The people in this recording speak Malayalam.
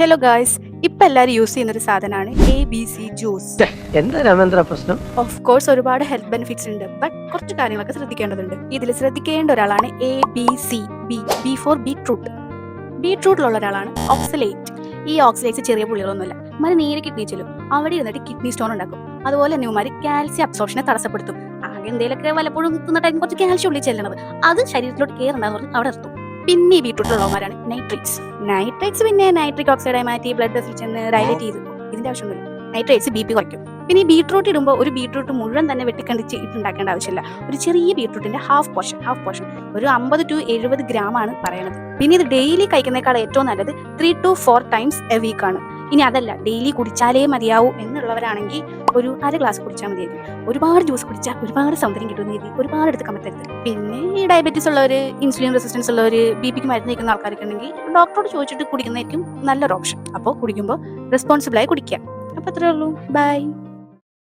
ഹലോ ഗായ്സ് ഇപ്പൊ എല്ലാരും യൂസ് ചെയ്യുന്ന ഒരു സാധനമാണ് എ ബി സി ജ്യൂസ് എന്താ രാമേന്ദ്ര പ്രശ്നം? ഓഫ് കോഴ്സ് ഒരുപാട് ഹെൽത്ത് ബെനിഫിറ്റ്സ് ഉണ്ട് ബട്ട് കുറച്ച് കാര്യങ്ങളൊക്കെ ശ്രദ്ധിക്കേണ്ടതുണ്ട്. ഇതിൽ ശ്രദ്ധിക്കേണ്ട ഒരാളാണ് A B C B B four beetroot ബീട്രൂട്ടിലുള്ള ഒരാളാണ് ഓക്സലേറ്റ് ഈ ഓക്സലേറ്റ് ചെറിയ പുള്ളികളൊന്നുമില്ല മരി നേരെ കിഡ്നി ചെല്ലും. അവിടെ ഇരുന്നിട്ട് കിഡ്നി സ്റ്റോൺ ഉണ്ടാക്കും. അതുപോലെ തന്നെ ഉമാര് കാൽസ്യം അബ്സോർപ്ഷനെ തടസ്സപ്പെടുത്തും. ആകെ എന്തെങ്കിലുമൊക്കെ വല്ലപ്പോഴും തിന്ന ടൈം കുറച്ച് കാൽസ്യം ഉള്ളിൽ ചെല്ലണത്. അത് ശരീരത്തിലോട്ട് പറഞ്ഞ് അവിടെ നിർത്തും. പിന്നെ ഈ ബീട്രൂട്ടിലുള്ളവന്മാരാണ് നൈട്രേറ്റ്സ് നൈട്രേറ്റ്സ് പിന്നെ നൈട്രിക് ഓക്സൈഡായി മാറ്റി ബ്ലഡ് വെസൽ ചെന്ന് ഡയലറ്റ് ചെയ്ത് ഇതിന്റെ ആവശ്യമൊന്നുമില്ല നൈട്രേറ്റ്സ് ബി പി കുറയ്ക്കും. പിന്നെ ഈ ബീട്രൂട്ട് ഇടുമ്പോൾ ഒരു ബീട്രൂട്ട് മുഴുവൻ തന്നെ വെട്ടിക്കണ്ടിച്ച് ഇട്ടുണ്ടാക്കേണ്ട ആവശ്യമില്ല. ഒരു ചെറിയ ബീട്രൂട്ടിന്റെ ഹാഫ് പോർഷൻ ഹാഫ് പോർഷൻ ഒരു അമ്പത് ടു എഴുപത് ഗ്രാം ആണ് പറയുന്നത് പിന്നെ ഇത് ഡെയിലി കഴിക്കുന്നേക്കാൾ ഏറ്റവും നല്ലത് three to four times a week ആണ്. ഇനി അതല്ല ഡെയിലി കുടിച്ചാലേ മതിയാവൂ എന്നുള്ളവരാണെങ്കിൽ ഒരു അര ഗ്ലാസ് കുടിച്ചാൽ മതി ഒരുപാട് ജ്യൂസ് കുടിച്ചാൽ ഒരുപാട് സൗന്ദര്യം കിട്ടുന്ന രീതി ഒരുപാട് എടുത്ത് കമ്പത്തരുത് പിന്നെ ഈ ഡയബറ്റീസ് ഉള്ളവർ ഇൻസുലിൻ റെസിസ്റ്റൻസ് ഉള്ളവർ ബി പിക്ക് മരുന്ന് നിൽക്കുന്ന ആൾക്കാരൊക്കെ ഉണ്ടെങ്കിൽ ഡോക്ടറോട് ചോദിച്ചിട്ട് കുടിക്കുന്നതായിരിക്കും നല്ലൊരു ഓപ്ഷൻ അപ്പോൾ കുടിക്കുമ്പോൾ റെസ്പോൺസിബിളായി കുടിക്കുക. അപ്പോൾ അത്രേ ഉള്ളൂ. ബൈ